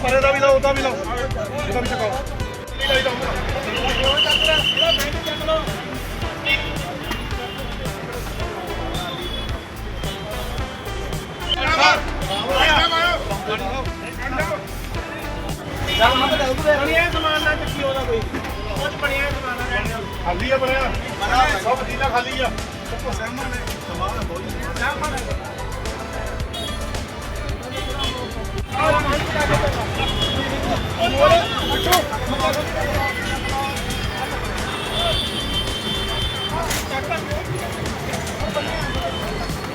ਉਹਦਾ ਵੀ ਲਾਓ, ਉਹਦਾ ਵੀ ਚਕਾਓ ਨਹੀਂ ਲਾਈਦਾ ਬਣਿਆ ਸਮਾਨ ਨਾ ਚੱਕੀ ਉਹਦਾ ਖਾਲੀ ਆ ਬਣਿਆ ਸਭ ਪਤੀਲਾ ਖਾਲੀ ਆ। ਸਭ ਸਹਿਮਤ ਨੇ ਸਮਾਨ ਬਹੁਤ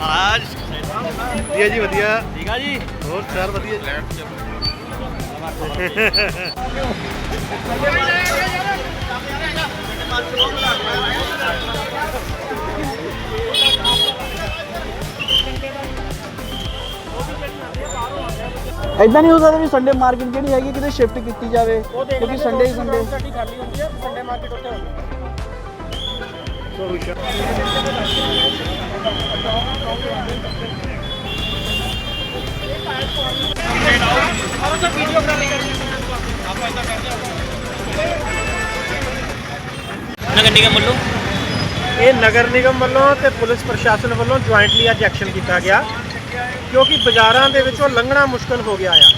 ਆਜ। ਵਧੀਆ ਜੀ ਵਧੀਆ। ਠੀਕ ਆ ਜੀ। ਹੋਰ ਸਰ ਵਧੀਆ ਜੀ। ਐਦਾਂ ਨਹੀਂ ਹੋ ਸਕਦਾ ਵੀ ਸੰਡੇ ਮਾਰਕੀਟ ਜਿਹੜੀ ਹੈਗੀ ਕਿਤੇ ਸ਼ਿਫਟ ਕੀਤੀ ਜਾਵੇ ਉਹ ਦੇਖ ਕਿਉਂਕਿ ਸੰਡੇ ਹੀ ਸੰਡੇ ਸਾਡੀ ਖਾਲੀ ਹੁੰਦੀ ਹੈ ਸੰਡੇ ਮਾਰਕੀਟ ਉੱਤੇ ਹੁੰਦੀ ਹੈ। ਨਗਰ ਨਿਗਮ ਵੱਲੋਂ? ਇਹ ਨਗਰ ਨਿਗਮ ਵੱਲੋਂ ਤੇ ਪੁਲਿਸ ਪ੍ਰਸ਼ਾਸਨ ਵੱਲੋਂ ਜੁਆਇੰਟਲੀ ਅੱਜ ਐਕਸ਼ਨ ਕੀਤਾ ਗਿਆ। ਕਿਉਂਕਿ ਬਾਜ਼ਾਰਾਂ ਦੇ ਵਿੱਚੋਂ ਲੰਘਣਾ ਮੁਸ਼ਕਲ ਹੋ ਗਿਆ ਆ।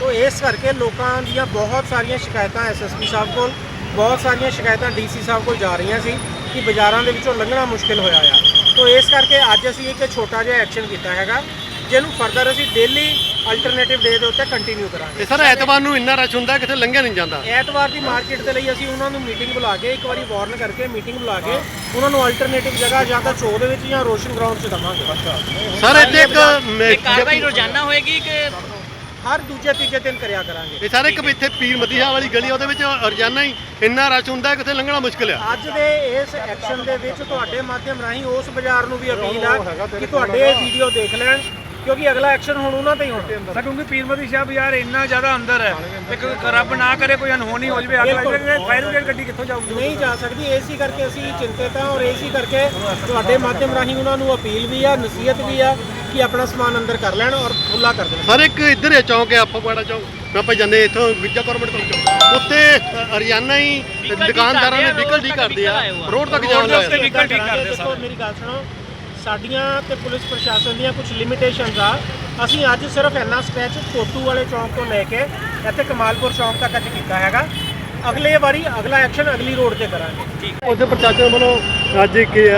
ਤੋ ਇਸ ਕਰਕੇ ਲੋਕਾਂ ਦੀਆਂ ਬਹੁਤ ਸਾਰੀਆਂ ਸ਼ਿਕਾਇਤਾਂ ਐਸਐਸਪੀ ਸਾਹਿਬ ਕੋਲ, ਬਹੁਤ ਸਾਰੀਆਂ ਸ਼ਿਕਾਇਤਾਂ ਡੀਸੀ ਸਾਹਿਬ ਕੋਲ ਜਾ ਰਹੀਆਂ ਸੀ ਕਿ ਬਾਜ਼ਾਰਾਂ ਦੇ ਵਿੱਚੋਂ ਲੰਘਣਾ ਮੁਸ਼ਕਲ ਹੋਇਆ ਆ। ਤੋ ਇਸ ਕਰਕੇ ਅੱਜ ਅਸੀਂ ਇੱਕ ਛੋਟਾ ਜਿਹਾ ਐਕਸ਼ਨ ਕੀਤਾ ਹੈਗਾ, ਜਿਹਨੂੰ ਫਰਦਰ ਅਸੀਂ ਡੇਲੀ ਅਲਟਰਨੇਟਿਵ ਡੇ ਦੇ ਉੱਤੇ ਕੰਟੀਨਿਊ ਕਰਾਂਗੇ। ਤੇ ਸਰ ਐਤਵਾਰ ਨੂੰ ਇੰਨਾ ਰਸ਼ ਹੁੰਦਾ ਕਿਤੇ ਲੰਘਿਆ ਨਹੀਂ ਜਾਂਦਾ। ਐਤਵਾਰ ਦੀ ਮਾਰਕੀਟ ਦੇ ਲਈ ਅਸੀਂ ਉਹਨਾਂ ਨੂੰ ਮੀਟਿੰਗ ਬੁਲਾ ਕੇ ਇੱਕ ਵਾਰੀ ਵਾਰਨ ਕਰਕੇ ਮੀਟਿੰਗ ਬੁਲਾ ਕੇ ਉਹਨਾਂ ਨੂੰ ਅਲਟਰਨੇਟਿਵ ਜਗ੍ਹਾ ਜਾਂ ਤਾਂ ਚੌਕ ਦੇ ਵਿੱਚ ਜਾਂ ਰੋਸ਼ਨ ਗਰਾਊਂਡ 'ਚ ਦਵਾਂਗੇ। ਸਰ ਇੱਥੇ ਇੱਕ ਇਹ ਕਾਰਵਾਈ ਰੋਜ਼ਾਨਾ ਹੋਏਗੀ ਕਿ ਹਰ ਦੂਜੇ ਤੀਜੇ ਦਿਨ ਕਰਿਆ ਕਰਾਂਗੇ। ਇਹ ਸਾਰੇ ਇੱਕ ਇੱਥੇ ਪੀਰ ਮਤੀ ਸ਼ਾਹ ਵਾਲੀ ਗਲੀ ਆ, ਉਹਦੇ ਵਿੱਚ ਰੋਜ਼ਾਨਾ ਹੀ ਇੰਨਾ ਰਸ਼ ਹੁੰਦਾ ਕਿਤੇ ਲੰਘਣਾ ਮੁਸ਼ਕਲ ਆ। ਅੱਜ ਦੇ ਇਸ ਐਕਸ਼ਨ ਦੇ ਵਿੱਚ ਤੁਹਾਡੇ ਮਾਧਿਅਮ ਰਾਹੀਂ ਉਸ ਬਾਜ਼ਾਰ ਨੂੰ ਵੀ ਅਪੀਲ ਆ ਕਿ ਤੁਹਾਡੇ ਇਹ ਵੀਡੀਓ ਦੇਖ ਲੈਣ ਕਿਉਂਕਿ ਅਗਲਾ ਐਕਸ਼ਨ ਹੁਣ ਉਹਨਾਂ ਤੇ ਹੀ ਹੋਣਾ। ਸਰ ਕਿਉਂਕਿ ਪੀਰਮਤੀ ਸ਼ਾਹ ਬਾਜ਼ਾਰ ਇੰਨਾ ਜ਼ਿਆਦਾ ਅੰਦਰ ਹੈ ਤੇ ਕੋਈ ਰੱਬ ਨਾ ਕਰੇ ਕੋਈ ਅਨਹੋਣੀ ਹੋ ਜਵੇ ਅੱਗ ਲੱਗ ਜਾਵੇ ਫਾਇਰ ਬ੍ਰਿਗੇਡ ਗੱਡੀ ਕਿੱਥੋਂ ਜਾਊਗੀ? ਨਹੀਂ ਜਾ ਸਕਦੀ ਏਸੀ ਕਰਕੇ ਅਸੀਂ ਚਿੰਤਿਤ ਹਾਂ ਔਰ ਏਸੀ ਕਰਕੇ ਤੁਹਾਡੇ ਮਾਧਿਅਮ ਰਾਹੀਂ ਉਹਨਾਂ ਨੂੰ ਅਪੀਲ ਵੀ ਆ ਨਸੀਹਤ ਵੀ ਆ ਕਿ ਆਪਣਾ ਸਮਾਨ ਅੰਦਰ ਕਰ ਲੈਣ ਔਰ ਖੁੱਲਾ ਕਰ ਦੇਣ। ਸਰ ਇੱਕ ਇੱਧਰ ਹੈ ਚੌਂਕ ਹੈ ਆਪਵਾੜਾ ਚੌਂਕ। ਆਪਾਂ ਜਾਂਦੇ ਇੱਥੋਂ ਵਿਜਾ ਗਵਰਨਮੈਂਟ ਚੌਂਕ। ਉੱਤੇ ਰੋਜ਼ਾਨਾ ਹੀ ਦੁਕਾਨਦਾਰਾਂ ਨੇ ਵਹੀਕਲ ਠੀਕ ਕਰਦੇ ਆ। ਰੋਡ ਤੱਕ ਜਾਣ ਰੋਡ ਤੇ ਲੱਗ vehicle ਠੀਕ ਕਰਦੇ ਦੇਖੋ ਸਾਰੇ। ਮੇਰੀ ਗੱਲ ਸੁਣੋ ਸਾਡੀਆਂ ਤੇ ਪੁਲਿਸ ਪ੍ਰਸ਼ਾਸਨ ਦੀਆਂ ਕੁਝ ਲਿਮਿਟੇਸ਼ਨਸ ਆ। ਅਸੀਂ ਅੱਜ ਸਿਰਫ ਇੰਨਾ ਸਟ੍ਰੈਚ ਕੋਟੂ ਵਾਲੇ ਚੌਂਕ ਤੋਂ ਲੈ ਕੇ ਇੱਥੇ ਕਮਾਲਪੁਰ ਚੌਂਕ ਤੱਕ ਅੱਜ ਕੀਤਾ ਹੈਗਾ। ਅਗਲੇ ਵਾਰੀ ਅਗਲਾ ਐਕਸ਼ਨ ਅਗਲੀ ਰੋਡ ਤੇ ਕਰਾਂਗੇ। ਉੱਥੇ ਪ੍ਰਸ਼ਾਸਨ ਵੱਲੋਂ ਅੱਜ ਕਿ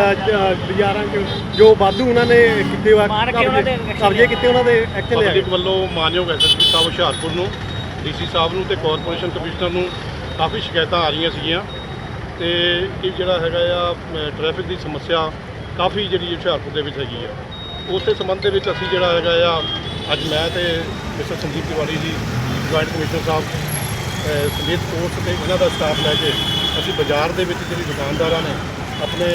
ਬਾਜ਼ਾਰਾਂ 'ਚ ਜੋ ਵਾਧੂ ਉਹਨਾਂ ਨੇ ਕੀਤੇ action ਕਬਜ਼ੇ ਕੀਤੇ ਉਹਨਾਂ ਦੇ ਐਕਸ਼ਨ ਲਿਆ ਪਬਲਿਕ ਵੱਲੋਂ ਮਾਨਯੋਗ ਐਸਐਸਪੀ ਸਾਹਿਬ ਹੁਸ਼ਿਆਰਪੁਰ ਨੂੰ ਡੀਸੀ ਸਾਹਿਬ ਨੂੰ ਤੇ ਕਾਰਪੋਰੇਸ਼ਨ ਕਮਿਸ਼ਨਰ ਨੂੰ ਕਾਫੀ ਸ਼ਿਕਾਇਤਾਂ ਆ ਰਹੀਆਂ ਸੀਗੀਆਂ। ਤੇ ਇਹ ਜਿਹੜਾ ਹੈਗਾ ਆ ਟ੍ਰੈਫਿਕ ਦੀ ਸਮੱਸਿਆ ਕਾਫੀ ਜਿਹੜੀ ਹੁਸ਼ਿਆਰਪੁਰ ਦੇ ਵਿੱਚ ਹੈਗੀ ਆ। ਉਸੇ ਸੰਬੰਧ ਦੇ ਵਿੱਚ ਅਸੀਂ ਜਿਹੜਾ ਹੈਗਾ ਆ ਅੱਜ ਮੈਂ ਤੇ mister Sandeep Tiwari ji joint commissioner ਸਾਹਿਬ ਅਹ ਸਮੇਤ ਕੋਰਸ ਤੇ ਇਹਨਾਂ ਦਾ ਸਟਾਫ ਲੈ ਕੇ ਅਸੀਂ ਬਾਜ਼ਾਰ ਦੇ ਵਿੱਚ ਜਿਹੜੀ ਦੁਕਾਨਦਾਰਾਂ ਨੇ ਆਪਣੇ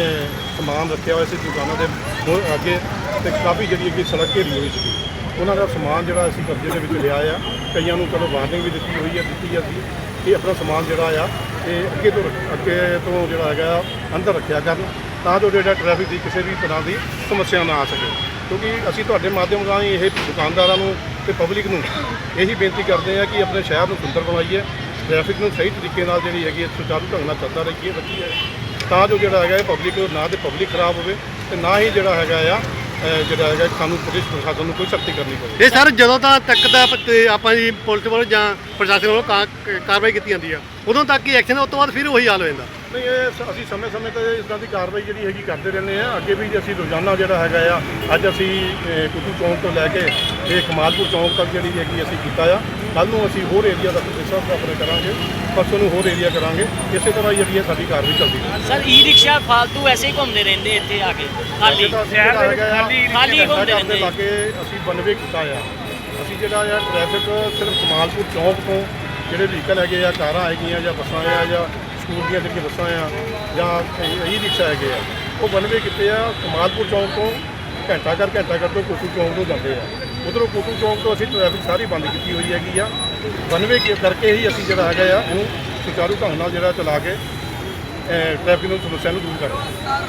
ਸਮਾਨ ਰੱਖਿਆ ਹੋਇਆ ਸੀ ਦੁਕਾਨਾਂ ਦੇ ਮੂਹਰੇ ਅੱਗੇ ਤੇ ਕਾਫੀ ਜਿਹੜੀ ਅੱਗੇ ਸੜਕ ਘੇਰੀ ਹੋਈ ਸੀ ਉਹਨਾਂ ਦਾ ਸਮਾਨ ਜਿਹੜਾ ਅਸੀਂ ਕਬਜ਼ੇ ਦੇ ਵਿੱਚ ਲਿਆ ਆ। ਕਈਆਂ ਨੂੰ ਚਲੋ ਵਾਰਨਿੰਗ ਵੀ ਦਿੱਤੀ ਹੋਈ ਹੈ ਦਿੱਤੀ ਜਾਂਦੀ ਕਿ ਆਪਣਾ ਸਮਾਨ ਜਿਹੜਾ ਆ ਇਹ ਅੱਗੇ ਤੋਂ ਰੱਖ- ਅੱਗੇ ਤੋਂ ਜਿਹੜਾ ਹੈਗਾ ਆ, ਅੰਦਰ ਰੱਖਿਆ ਕਰਨ। ਤਾਂ ਜੋ ਜਿਹੜਾ ਟ੍ਰੈਫਿਕ ਦੀ ਕਿਸੇ ਵੀ ਤਰ੍ਹਾਂ ਦੀ ਸਮੱਸਿਆ ਨਾ ਆ ਸਕੇ। ਕਿਉਂਕਿ ਅਸੀਂ ਤੁਹਾਡੇ ਮਾਧਿਅਮ ਰਾਹੀਂ ਇਹ ਦੁਕਾਨਦਾਰਾਂ ਨੂੰ ਤੇ ਪਬਲਿਕ ਨੂੰ ਇਹੀ ਬੇਨਤੀ ਕਰਦੇ ਹਾਂ ਕਿ ਆਪਣੇ ਸ਼ਹਿਰ ਨੂੰ ਸੁੰਦਰ ਬਣਾਈਏ ਟ੍ਰੈਫਿਕ ਨੂੰ ਸਹੀ ਤਰੀਕੇ ਨਾਲ ਜਿਹੜੀ ਹੈਗੀ ਹੈ, ਸੁਚਾਰੂ ਢੰਗ ਨਾਲ ਚੱਲਦਾ ਰਹੀਏ ਰੱਖੀਏ ਤਾਂ ਜੋ ਜਿਹੜਾ ਹੈਗਾ ਇਹ ਪਬਲਿਕ ਨਾ ਤੇ ਪਬਲਿਕ ਖਰਾਬ ਹੋਵੇ ਤੇ ਨਾ ਹੀ ਜਿਹੜਾ ਹੈਗਾ ਆ ਜਿਹੜਾ ਹੈਗਾ ਸਾਨੂੰ ਪੁਲਿਸ ਪ੍ਰਸ਼ਾਸਨ ਨੂੰ ਕੋਈ ਸਖਤੀ ਕਰਨੀ ਪਵੇ। ਇਹ ਸਰ ਜਦੋਂ ਤਾਂ ਤੱਕ ਦਾ ਆਪਾਂ ਜੀ ਪੁਲਿਸ ਵੱਲੋਂ ਜਾਂ ਪ੍ਰਸ਼ਾਸਨ ਵੱਲੋਂ ਕਾ- ਕ- ਕਾਰਵਾਈ ਕੀਤੀ ਜਾਂਦੀ ਆ, ਉਦੋਂ ਤੱਕ ਹੀ ਐਕਸ਼ਨ ਉਸ ਤੋਂ ਬਾਅਦ ਫਿਰ ਉਹੀ ਹਾਲ ਹੋ ਜਾਂਦਾ। ਨਹੀਂ ਇਹ ਅਸੀਂ ਸਮੇਂ-ਸਮੇਂ ਤੇ ਇਸ ਤਰ੍ਹਾਂ ਦੀ ਕਾਰਵਾਈ ਜਿਹੜੀ ਹੈਗੀ ਕਰਦੇ ਰਹਿੰਦੇ ਆ ਅੱਗੇ ਵੀ ਅਸੀਂ ਰੋਜ਼ਾਨਾ ਜਿਹੜਾ ਹੈਗਾ ਆ ਅੱਜ ਅਸੀਂ ਕੁੱਟੂ ਚੌਂਕ ਤੋਂ ਲੈ ਕੇ ਇਹ ਕਮਾਲਪੁਰ ਚੌਂਕ ਤੱਕ ਜਿਹੜੀ ਹੈਗੀ ਅਸੀਂ ਕੀਤਾ ਆ। ਕੱਲ ਨੂੰ ਅਸੀਂ ਹੋਰ ਏਰੀਆ ਦਾ ਸਭ ਆਪਣੇ ਕਰਾਂਗੇ ਪਰਸੋਂ ਨੂੰ ਹੋਰ ਏਰੀਆ ਕਰਾਂਗੇ। ਇਸੇ ਤਰ੍ਹਾਂ ਜਿਹੜੀ ਹੈ ਸਾਡੀ ਕਾਰਵਾਈ ਚੱਲਦੀ ਰਹੇਗੀ। ਸਰ ਈ ਰਿਕਸ਼ਾ ਫਾਲਤੂ ਐਸੇ ਹੀ ਘੁੰਮਦੇ ਰਹਿੰਦੇ ਇੱਥੇ ਆ ਕੇ ਖਾਲੀ। ਸ਼ਹਿਰ ਦੇ ਵਿੱਚ ਖਾਲੀ ਖਾਲੀ ਘੁੰਮਦੇ ਰਹਿੰਦੇ। ਲਾਗੇ ਅਸੀਂ ਬਨਵੇ ਕੀਤਾ ਆ। ਅਸੀਂ ਜਿਹੜਾ ਆ ਟ੍ਰੈਫਿਕ ਸਿਰਫ ਕਮਾਲਪੁਰ ਚੌਂਕ ਤੋਂ ਜਿਹੜੇ ਵਹੀਕਲ ਹੈਗੇ ਆ ਕਾਰਾਂ ਹੈਗੀਆਂ ਜਾਂ ਬੱਸਾਂ ਆ ਜਾਂ ਸਕੂਲ ਦੀਆਂ ਜਿਹੜੀਆਂ ਬੱਸਾਂ ਆ ਜਾਂ ਈ ਰਿਕਸ਼ਾ ਹੈਗੇ ਆ, ਉਹ ਬਨਵੇ ਕੀਤੇ ਆ, ਕਮਾਲਪੁਰ ਚੌਂਕ ਤੋਂ ਘੰਟਾ ਘਰ ਘੰਟਾ ਕਰ ਤੋਂ ਕੋਟੂ ਚੌਂਕ ਤੋਂ ਜਾਂਦੇ ਆ। ਉਧਰੋਂ ਕੋਟੂ ਚੌਂਕ ਤੋਂ ਅਸੀਂ ਟ੍ਰੈਫਿਕ ਸਾਰੀ ਬੰਦ ਕੀਤੀ ਹੋਈ ਹੈਗੀ ਆ। ਬਨਵੇ ਕਰਕੇ ਹੀ ਅਸੀਂ ਜਿਹੜਾ ਹੈਗਾ ਆ, ਉਹਨੂੰ ਸੁਚਾਰੂ ਢੰਗ ਨਾਲ ਜਿਹੜਾ ਚਲਾ ਕੇ ਟ੍ਰੈਫਿਕ ਨੂੰ ਸਮੱਸਿਆ ਨੂੰ ਦੂਰ ਕਰਦੇ ਹਾਂ।